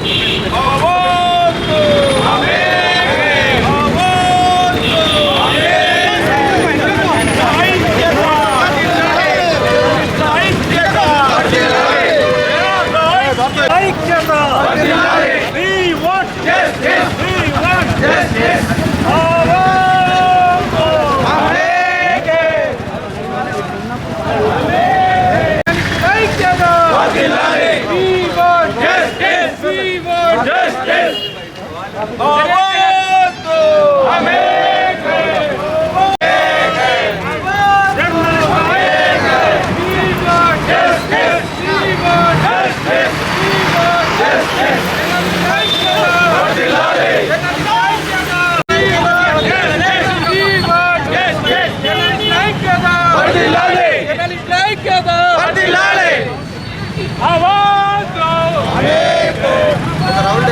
Oh,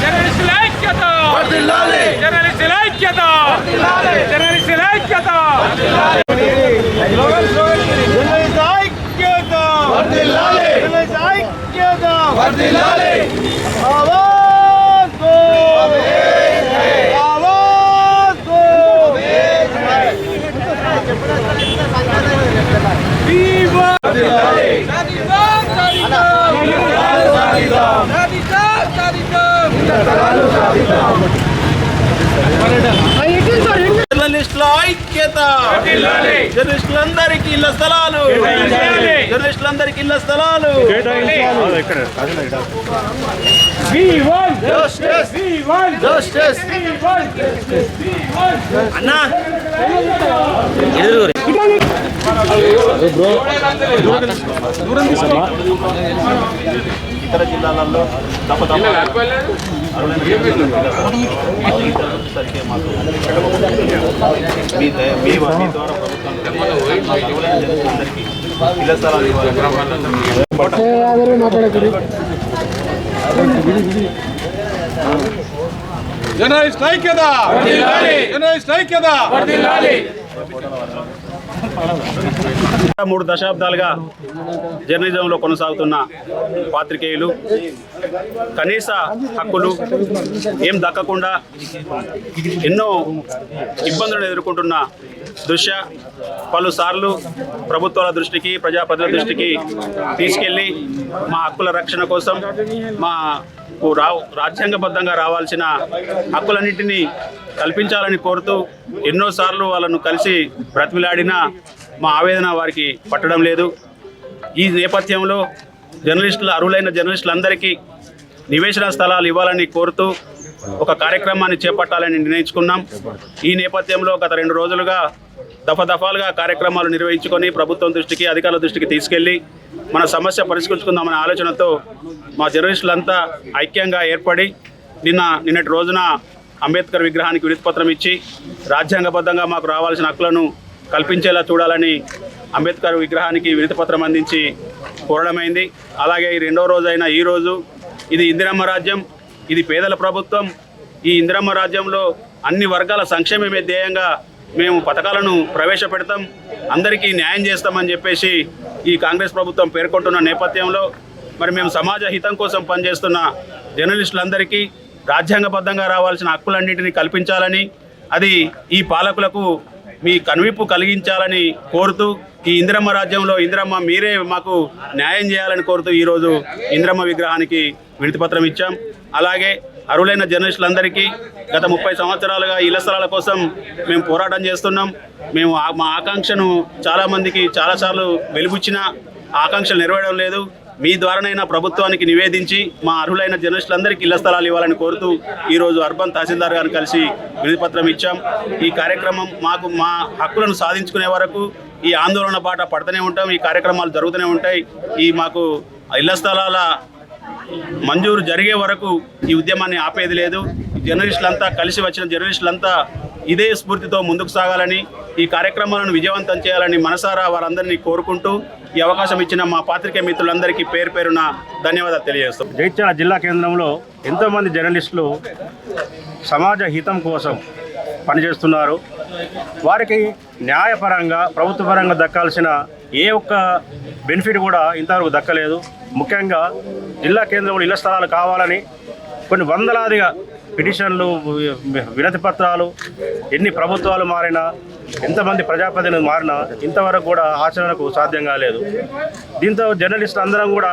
జర్నలిస్టుల ఐక్యత జర్నలిస్టుల ఐక్యత జర్నలిస్టుల ఐక్యత జర్నలిస్టుల ఐక్యత జర్నలిస్టులందరికీ ఇళ్ళ స్థలాలు. జర్నలిస్టులందరికీ ఇళ్ళ స్థలాలు. అన్నా. ఇతర జిల్లాలలో తప్ప తప్ప. సరిగ్గా మాకు. మీ దయ- మీ వ- మీ ద్వారా ప్రభుత్వం అందరికీ ఇళ్ళ స్థలాలు ఇవ్వాలి జర్నలిస్ట్ ఐక్యత జర్నలిస్ట్ ఐక్యత మూడు దశాబ్దాలుగా జర్నలిజంలో కొనసాగుతున్న పాత్రికేయులు కనీస హక్కులు ఏం దక్కకుండా ఎన్నో ఇబ్బందులను ఎదుర్కొంటున్న దృశ్య పలుసార్లు ప్రభుత్వాల దృష్టికి ప్రజాప్రతినిధుల దృష్టికి తీసుకెళ్ళి మా హక్కుల రక్షణ కోసం మా రావు రాజ్యాంగబద్ధంగా రావాల్సిన హక్కులన్నింటినీ కల్పించాలని కోరుతూ ఎన్నోసార్లు వాళ్ళను కలిసి బ్రతిమిలాడినా మా ఆవేదన వారికి పట్టడం లేదు. ఈ నేపథ్యంలో జర్నలిస్టులు అర్హులైన జర్నలిస్టులందరికీ నివేశన స్థలాలు ఇవ్వాలని కోరుతూ ఒక కార్యక్రమాన్ని చేపట్టాలని నిర్ణయించుకున్నాం. ఈ నేపథ్యంలో గత రెండు రోజులుగా దఫదఫాలుగా కార్యక్రమాలు నిర్వహించుకొని ప్రభుత్వం దృష్టికి అధికారుల దృష్టికి తీసుకెళ్ళి మన సమస్య పరిష్కరించుకుందామనే ఆలోచనతో మా జర్నలిస్టులంతా ఐక్యంగా ఏర్పడి నిన్న నిన్నటి రోజున అంబేద్కర్ విగ్రహానికి వినతిపత్రం ఇచ్చి రాజ్యాంగబద్ధంగా మాకు రావాల్సిన హక్కులను కల్పించేలా చూడాలని అంబేద్కర్ విగ్రహానికి వినతిపత్రం అందించి కోరడమైంది. అలాగే ఈ రెండో రోజైన ఈ రోజు ఇది ఇందిరమ్మ రాజ్యం ఇది పేదల ప్రభుత్వం. ఈ ఇందిరమ్మ రాజ్యంలో అన్ని వర్గాల సంక్షేమమే ధ్యేయంగా మేము పథకాలను ప్రవేశపెడతాం అందరికీ న్యాయం చేస్తామని చెప్పేసి ఈ కాంగ్రెస్ ప్రభుత్వం పేర్కొంటున్న నేపథ్యంలో మరి మేము సమాజ హితం కోసం పనిచేస్తున్న జర్నలిస్టులందరికీ రాజ్యాంగబద్ధంగా రావాల్సిన హక్కులన్నింటినీ కల్పించాలని అది ఈ పాలకులకు మీ కనువిప్పు కలిగించాలని కోరుతూ ఈ ఇందిరమ్మ రాజ్యంలో ఇందిరమ్మ మీరే మాకు న్యాయం చేయాలని కోరుతూ ఈరోజు ఇందిరమ్మ విగ్రహానికి వినతిపత్రం ఇచ్చాం. అలాగే అరువులైన జర్నలిస్టులందరికీ గత ముప్పై సంవత్సరాలుగా ఇళ్ళ స్థలాల కోసం మేము పోరాటం చేస్తున్నాం. మేము మా ఆకాంక్షను చాలామందికి చాలాసార్లు వెలుగుచ్చిన ఆకాంక్షలు నెరవేరడం లేదు. మీ ద్వారానైనా ప్రభుత్వానికి నివేదించి మా అర్హులైన జర్నలిస్టులందరికీ ఇళ్ళ స్థలాలు ఇవ్వాలని కోరుతూ ఈరోజు అర్బన్ తహసీల్దార్ గారిని కలిసి వినతిపత్రం ఇచ్చాం. ఈ కార్యక్రమం మాకు మా హక్కులను సాధించుకునే వరకు ఈ ఆందోళన బాట పడుతూనే ఉంటాం. ఈ కార్యక్రమాలు జరుగుతూనే ఉంటాయి. ఈ మాకు ఇళ్ళ స్థలాల మంజూరు జరిగే వరకు ఈ ఉద్యమాన్ని ఆపేది లేదు. జర్నలిస్టులంతా కలిసి వచ్చిన జర్నలిస్టులంతా ఇదే స్ఫూర్తితో ముందుకు సాగాలని ఈ కార్యక్రమాలను విజయవంతం చేయాలని మనసారా వారందరినీ కోరుకుంటూ ఈ అవకాశం ఇచ్చిన మా పాత్రికే మిత్రులందరికీ పేరు పేరున ధన్యవాదాలు తెలియజేస్తాం. జైత్యాల జిల్లా కేంద్రంలో ఎంతోమంది జర్నలిస్టులు సమాజ హితం కోసం పనిచేస్తున్నారు. వారికి న్యాయపరంగా ప్రభుత్వపరంగా దక్కాల్సిన ఏ ఒక్క బెనిఫిట్ కూడా ఇంతవరకు దక్కలేదు. ముఖ్యంగా జిల్లా కేంద్రంలో ఇళ్ళ స్థలాలు కావాలని కొన్ని వందలాదిగా పిటిషన్లు వినతి పత్రాలు ఎన్ని ప్రభుత్వాలు మారినా ఎంతమంది ప్రజాప్రతినిధులు మారినా ఇంతవరకు కూడా ఆచరణకు సాధ్యం కాలేదు. దీంతో జర్నలిస్టులు అందరం కూడా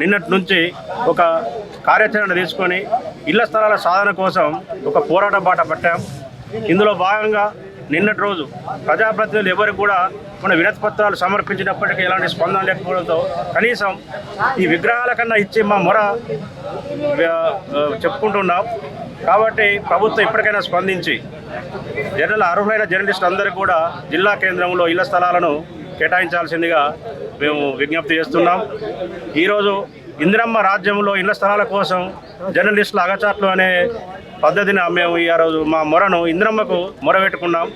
నిన్నటి నుంచి ఒక కార్యాచరణ తీసుకొని ఇళ్ళ స్థలాల సాధన కోసం ఒక పోరాట బాట పట్టాం. ఇందులో భాగంగా నిన్నటి రోజు ప్రజాప్రతినిధులు ఎవరికి కూడా మన వినతి పత్రాలు సమర్పించినప్పటికీ ఎలాంటి స్పందన లేకపోవడంతో కనీసం ఈ విగ్రహాల కన్నా ఇచ్చి మా మొర చెప్పుకుంటున్నాం. కాబట్టి ప్రభుత్వం ఇప్పటికైనా స్పందించి జర్నల్ అర్హులైన జర్నలిస్టులు అందరికీ కూడా జిల్లా కేంద్రంలో ఇళ్ళ స్థలాలను కేటాయించాల్సిందిగా మేము విజ్ఞప్తి చేస్తున్నాం. ఈరోజు ఇందిరమ్మ రాజ్యంలో ఇళ్ళ స్థలాల కోసం జర్నలిస్టుల అగచాట్లు అనే పద్ధతిని మేము ఈ రోజు మా మొరను ఇంద్రమ్మకు మొరబెట్టుకున్నాం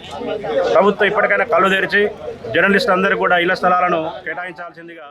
ప్రభుత్వం ఇప్పటికైనా కళ్ళు తెరిచి జర్నలిస్ట్ అందరికీ కూడా ఇళ్ళ స్థలాలను కేటాయించాల్సిందిగా